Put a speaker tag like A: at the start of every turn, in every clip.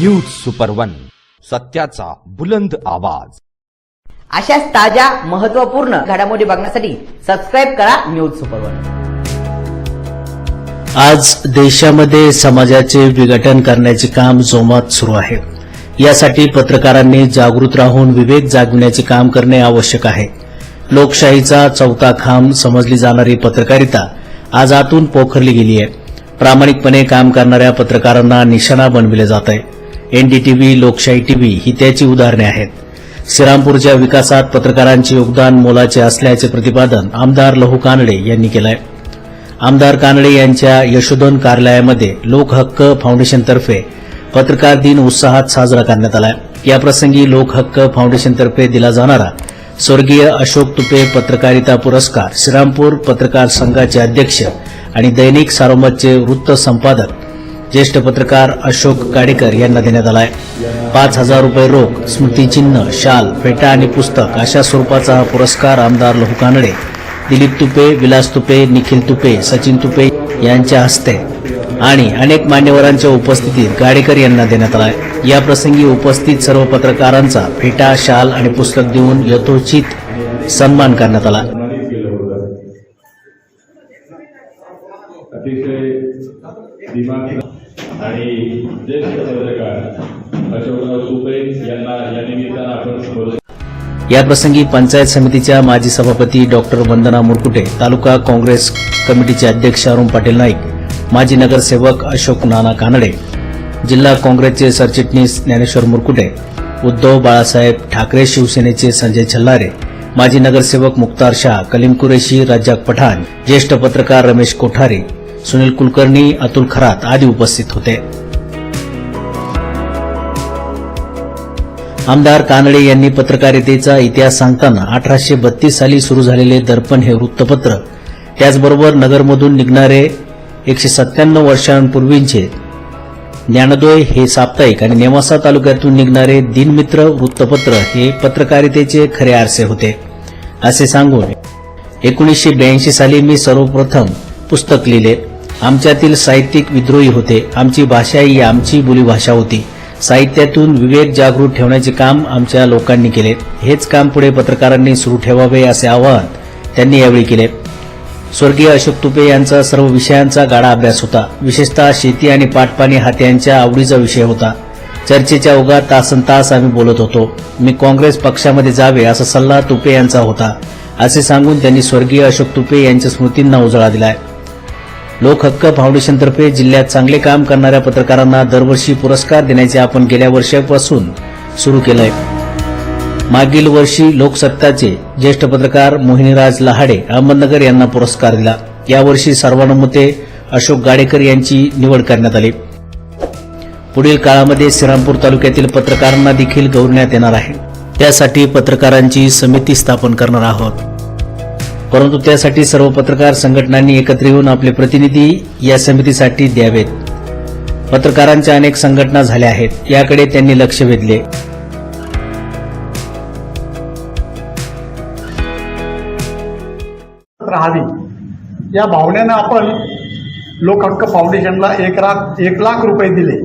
A: News super one सत्याचा बुलंद आवाज.
B: अशाच ताज्या महत्त्वपूर्ण घडामोडी बघण्यासाठी सबस्क्राईब करा न्यूज सुपर वन
C: आज देशामध्ये समाजाचे विघटन करण्याचे काम जोमात सुरू आहे. यासाठी पत्रकारांनी जागृत राहून विवेक जागविण्याचे काम करणे आवश्यक आहे. लोकशाहीचा चौथा खांब समजली जाणारी पत्रकारिता आज आतून पोखरली गेली आहे. प्रामाणिकपणे काम करणाऱ्या पत्रकारांना निशाणा बनविले जात आहे. एनडीटीव्ही लोकशाही टीव्ही ही त्याची उदाहरणे आहेत. श्रीरामपूरच्या विकासात पत्रकारांचे योगदान मोलाचे असल्याचे प्रतिपादन आमदार लहू कानडे यांनी केलं आहे आमदार कानडे यांच्या यशोधन कार्यालयामध्ये लोक हक्क फाउंडेशनतर्फे पत्रकार दिन उत्साहात साजरा करण्यात आला याप्रसंगी लोक हक्क फाउंडेशनतर्फे दिला जाणारा स्वर्गीय अशोक तुपे पत्रकारिता पुरस्कार श्रीरामपूर पत्रकार संघाचे अध्यक्ष आणि दैनिक सारोमतचे वृत्त संपादक ज्येष्ठ पत्रकार अशोक गाडेकर यांना देण्यात आला आहे पाच हजार रुपये रोख स्मृतिचिन्ह शाल फेटा आणि पुस्तक अशा स्वरूपाचा हा पुरस्कार आमदार लहू कानडे दिलीप तुपे विलास तुपे निखिल तुपे सचिन तुपे यांच्या हस्ते आणि अनेक मान्यवरांच्या उपस्थितीत गाडेकर यांना देण्यात आला आहे या प्रसंगी उपस्थित सर्व पत्रकारांचा फेटा शाल आणि पुस्तक देऊन यथोचित सन्मान करण्यात आला.
D: अतिशय आणि ज्येष्ठ पत्रकार अशोकराव सुपे यांना या निमित्तानं आपण स्मरू
C: याप्रसंगी पंचायत समितीच्या माजी सभापती डॉक्टर वंदना मुरकुटे तालुका काँग्रेस कमिटीचे अध्यक्ष अरुण पाटील नाईक माजी नगरसेवक अशोक नाना कानडे जिल्हा काँग्रेसचे सरचिटणीस ज्ञानेश्वर मुरकुटे उद्धव बाळासाहेब ठाकरे शिवसेनेचे संजय छल्लारे माजी नगरसेवक मुक्तार शाह कलीम कुरेशी रज्जाक पठाण ज्येष्ठ पत्रकार रमेश कोठारे सुनील कुलकर्णी अतुल खरात आदी उपस्थित होते. आमदार कानडे यांनी पत्रकारितेचा इतिहास सांगताना अठराशे बत्तीस साली सुरू झालेले दर्पण हे वृत्तपत्र त्याचबरोबर नगरमधून निघणारे एकशे सत्त्याण्णव वर्षांपूर्वींचे ज्ञानोदय हे साप्ताहिक आणि नेवासा तालुक्यातून निघणारे दिनमित्र वृत्तपत्र हे पत्रकारितेचे खरे आरसे होते. असे सांगून एकोणीसशे ब्याऐंशी साली मी सर्वप्रथम पुस्तक लिहिले. आमच्यातील साहित्यिक विद्रोही होते. आमची भाषा ही आमची बोलीभाषा होती. साहित्यातून विवेक जागृत ठेवण्याचे काम आमच्या लोकांनी केले. हेच काम पुढे पत्रकारांनी सुरू ठेवावे असे आवाहन त्यांनी यावेळी केले. स्वर्गीय अशोक तुपे यांचा सर्व विषयांचा गाढा अभ्यास होता. विशेषतः शेती आणि पाटपाणी हा त्यांच्या आवडीचा विषय होता. चर्चेच्या ओघात तासन तास आम्ही बोलत होतो. मी काँग्रेस पक्षामध्ये जावे असा सल्ला तुपे यांचा होता. असे सांगून त्यांनी स्वर्गीय अशोक तुपे यांच्या स्मृतींना उजाळा दिलाय. लोक हक्क फाउंडेशनतर्फे जिल्ह्यात चांगले काम करणाऱ्या पत्रकारांना दरवर्षी पुरस्कार देण्याचे आपण गेल्या वर्षापासून सुरू केलंय. मागील वर्षी लोकसत्ताचे ज्येष्ठ पत्रकार मोहिनीराज लहाडे अहमदनगर यांना पुरस्कार दिला. यावर्षी सर्वानुमते अशोक गाडेकर यांची निवड करण्यात आली. पुढील काळामध्ये श्रीरामपूर तालुक्यातील पत्रकारांना देखील गौरवण्यात येणार आहे. त्यासाठी पत्रकारांची समिती स्थापन करणार आहोत. परंतु त्यासाठी सर्व पत्रकार संघटनांनी एकत्र येऊन आपले प्रतिनिधी या समितीसाठी द्यावेत. पत्रकारांच्या अनेक संघटना झाल्या आहेत याकडे त्यांनी लक्ष वेधले.
E: राहावी या भावनेनं आपण लोकहक्क फाउंडेशनला एक लाख एक लाख रुपये दिले.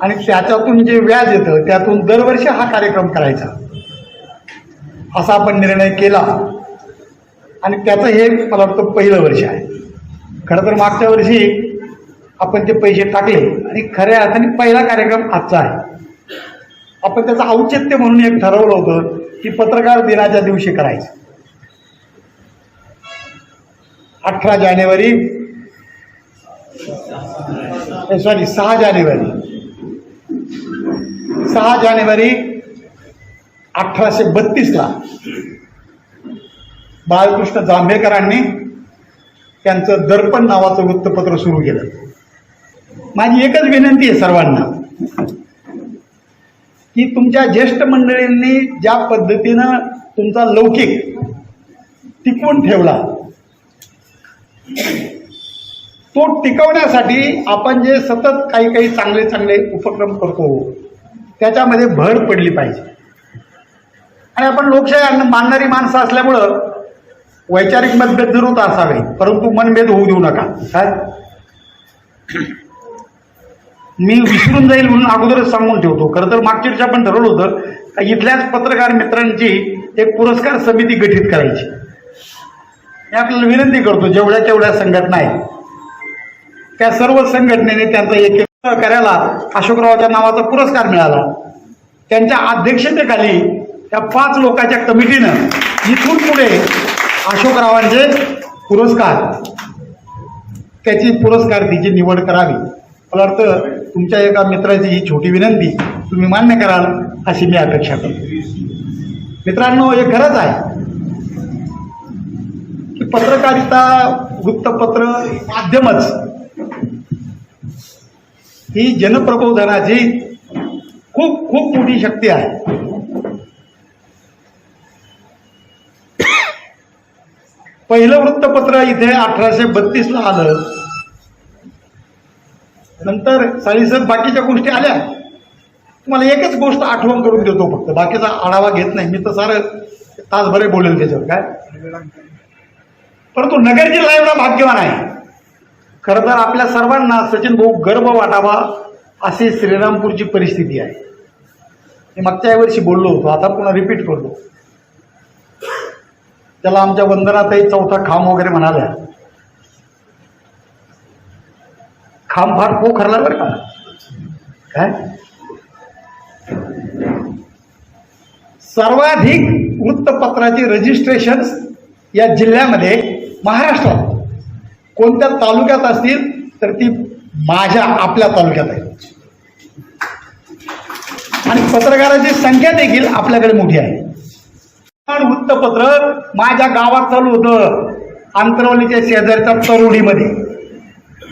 E: आणि त्याच्यातून जे व्याज येतं त्यातून दरवर्षी हा कार्यक्रम करायचा. असा आपण निर्णय केला. आणि त्याचं हे मला वाटतं पहिलं वर्ष आहे. खरं तर मागच्या वर्षी आपण ते पैसे टाकले आणि खऱ्या अर्थाने पहिला कार्यक्रम आजचा आहे. आपण त्याचं औचित्य म्हणून एक ठरवलं होतं की पत्रकार दिनाच्या दिवशी करायचं. अठरा जानेवारी सॉरी सहा जानेवारी. सहा जानेवारी अठराशे बत्तीसला बाळकृष्ण जांभेकरांनी त्यांचं दर्पण नावाचं वृत्तपत्र सुरू केलं. माझी एकच विनंती आहे सर्वांना की तुमच्या ज्येष्ठ मंडळींनी ज्या पद्धतीनं तुमचा लौकिक टिकवून ठेवला तो टिकवण्यासाठी आपण जे सतत काही काही चांगले चांगले उपक्रम करतो त्याच्यामध्ये भर पडली पाहिजे. आणि आपण लोकशाही मानणारी माणसं असल्यामुळं वैचारिक मतभेद जरूर असावे परंतु मनभेद होऊ देऊ नका. काय? मी विसरून जाईल म्हणून अगोदरच सांगून ठेवतो. खरं तर मागच्या वर्षी आपण ठरवलं होतं का इथल्याच पत्रकार मित्रांची एक पुरस्कार समिती गठीत करायची. मी आपल्याला विनंती करतो जेवढ्या तेवढ्या संघटना आहेत. त्या सर्व संघटनेने त्यांचा एक एक सहकार्याला अशोकरावाच्या नावाचा पुरस्कार मिळाला. त्यांच्या अध्यक्षतेखाली त्या पाच लोकांच्या कमिटीनं इथून पुढे अशोकरावांचे पुरस्कार. त्याची पुरस्कार तिची निवड करावी. मला वाटतं तुमच्या एका मित्राची ही छोटी विनंती तुम्ही मान्य कराल अशी मी अपेक्षा करतो. मित्रांनो हे खरंच आहे की पत्रकारिता वृत्तपत्र माध्यमच ही जनप्रबोधनाची खूप खूप मोठी शक्ती आहे. पहिलं वृत्तपत्र इथे अठराशे बत्तीसला आलं. नंतर साळीसर बाकीच्या गोष्टी आल्या. तुम्हाला एकच गोष्ट आठवण करून देतो फक्त. बाकीचा आढावा घेत नाही. मी तर सारं तासभरे बोलेल त्याच्यावर. काय? परंतु नगर जिल्हा एवढा भाग्यवान आहे. खरं तर आपल्या सर्वांना सचिन भाऊ गर्व वाटावा अशी श्रीरामपूरची परिस्थिती आहे. मी मागच्या वर्षी बोललो होतो. आता पुन्हा रिपीट करतो. त्याला आमच्या वंदनातही चौथा खांब वगैरे म्हणाल्या. खांब फार पोखरला बरं का? काय? सर्वाधिक वृत्तपत्राची रजिस्ट्रेशन या जिल्ह्यामध्ये महाराष्ट्रात. कोणत्या तालुक्यात असतील तर ती माझ्या आपल्या तालुक्यात आहे. आणि पत्रकारांची संख्या देखील आपल्याकडे मोठी आहे. पण वृत्तपत्र माझ्या गावात चालू होतं अंतरवलीच्या शेजारच्या तरुडीमध्ये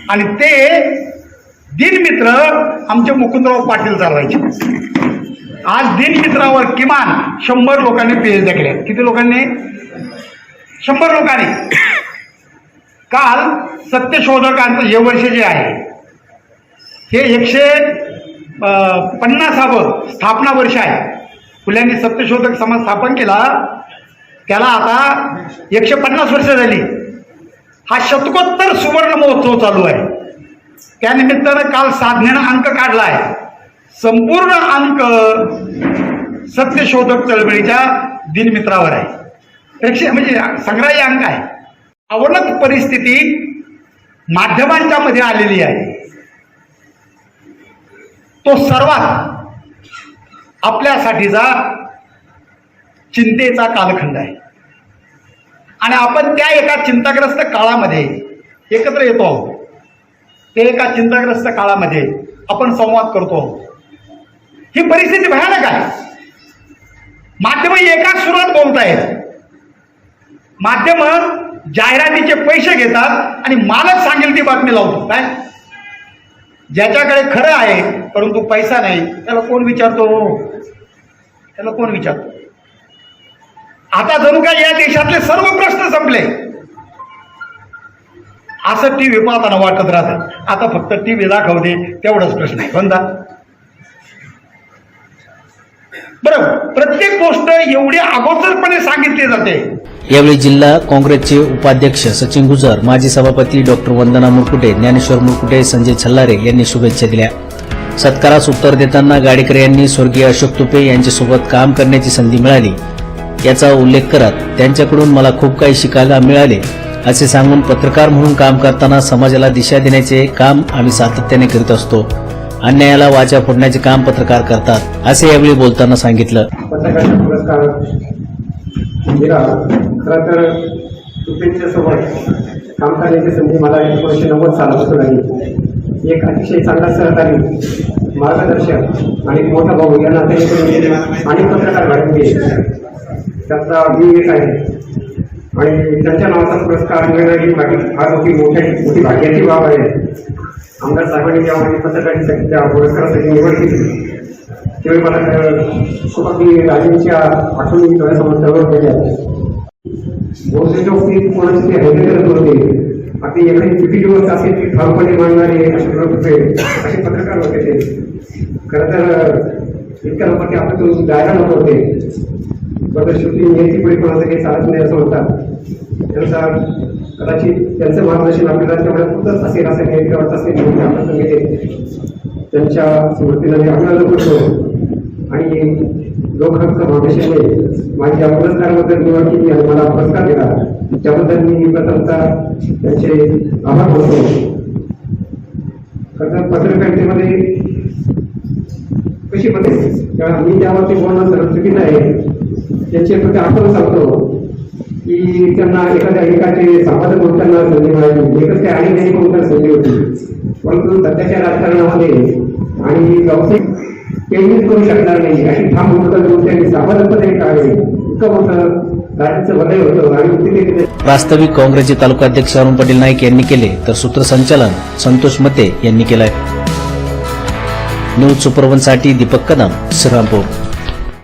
E: आणि ते दिनमित्र आमचे मुकुंदराव पाटील चालवायचे. आज दिनमित्रावर किमान शंभर लोकांनी पेज टाकले किती लोकांनी? शंभर लोकांनी. काल सत्यशोधकांचं हे वर्ष जे आहे हे एकशे अं, पन्नासावं स्थापना वर्ष आहे. फुल्यांनी सत्यशोधक समाज स्थापन केला. त्याला आता एकशे पन्नास वर्ष झाली. हा शतकोत्तर सुवर्ण महोत्सव चालू आहे. त्यानिमित्तानं काल साधनेनं अंक काढला आहे संपूर्ण अंक सत्यशोधक चळवळीच्या दिनमित्रावर आहे. एकशे म्हणजे संग्राही अंक आहे. अवनत परिस्थिती माध्यमांच्या मध्ये आलेली आहे. तो सर्वात आपल्यासाठीचा चिंतेचा कालखंड आहे. आणि आपण त्या एका चिंताग्रस्त काळामध्ये एकत्र येतो आहोत. ते एका चिंताग्रस्त काळामध्ये आपण संवाद करतो आहोत. ही परिस्थिती भयानक आहे. माध्यम एकाच सुरात बोलत आहेत. माध्यम जाहिरातीचे पैसे घेतात आणि मालक सांगेल ती बातमी लावतो. काय? ज्याच्याकडे खरं आहे परंतु पैसा नाही त्याला कोण विचारतो? त्याला कोण विचारतो? आता जणू काय या देशातले सर्व प्रश्न संपले. असं टी व्ही पाहताना वाटत राहत. आता फक्त टी व्ही दाखवते तेवढाच प्रश्न आहे. कोणता बरं प्रत्येक गोष्ट एवढी अगोदरपणे सांगितली जाते.
C: यावेळी जिल्हा काँग्रेसचे उपाध्यक्ष सचिन गुजर माजी सभापती डॉक्टर वंदना मुरकुटे ज्ञानेश्वर मुरकुटे संजय छल्लारे यांनी शुभेच्छा दिल्या. सत्कारास उत्तर देताना गाडेकर यांनी स्वर्गीय अशोक तुपे यांच्यासोबत काम करण्याची संधी मिळाली. याचा उल्लेख करत त्यांच्याकडून मला खूप काही शिकायला मिळाले असे सांगून पत्रकार म्हणून काम करताना समाजाला दिशा देण्याचे काम आम्ही सातत्याने करीत असतो. अन्यायाला वाचा फोडण्याचे काम पत्रकार करतात असे यावेळी बोलताना सांगितलं.
F: पत्रकारिता तर सोबत काम करण्याची संधी मला एकोणीसशे नव्वद सालापासून आली एक अतिशय चांगला सहकारी मार्गदर्शक आणि मोठा भाऊ यांना आणि अनेक पत्रकार घडवले त्याचा मी एक आहे. आणि त्यांच्या नावाचा पुरस्कार मिळणं ही माझी फार मोठी मोठ्या मोठी भाग्याची बाब आहे. आमदार साहेबांनी यामध्ये पत्रकारितेसाठी त्या पुरस्कारासाठी निवड केली त्यावेळी मला अ, खूप अगदी राजेंच्या आठवणी डोळ्यासमोर तरळ केल्या बहुतेक गोष्टी कोणाची ते हल्ले करत होते. आपली एवढी चुकीची गोष्ट असेल ती ठामपणे मांडणारे असे लोक होते असे पत्रकार होते ते. खरं तर इतक्या लोकांनी आपण तो जायला नको होते. बघा शेवटी नियती पुढे कोणाचं काही चालत नाही असं म्हणतात. त्यांचा कदाचित त्यांचं मार्गदर्शन आपल्याला तेवढ्या पुरतच असेल असं काही वाटत असेल आपण त्या त्यांच्या स्मृतीला मी अभिनंदन करतो. आणि लोकहक्क फाउंडेशनने माझ्या पुरस्काराबद्दल किंवा किती मला पुरस्कार दिला त्याबद्दल मी प्रथमचा त्यांचे आभार मानतो. खरं पत्रकारितेमध्ये कशी बदल मी त्यावरती बोलणं सर्व चुकीचं आहे. त्यांचे फक्त आठवण सांगतो की त्यांना एखाद्या एकाचे संपादक बोलताना संधी मिळाली. एकच काय आणि काही बोलताना संधी होती? परंतु सध्याच्या राजकारणामध्ये आणि व्यावसायिक केंद्रित करू शकणार नाही अशी ठाम भूमिका देऊन त्यांनी संपादकपदे टाळले इतकं मोठं राज्याचं होतं
C: प्रास्ताविक काँग्रेसचे तालुकाध्यक्ष अरुण पाटील नाईक यांनी केले तर सूत्रसंचालन संतोष मते यांनी केलंय. न्यूज सुपरवनसाठी दीपक कदम श्रीरामपूर.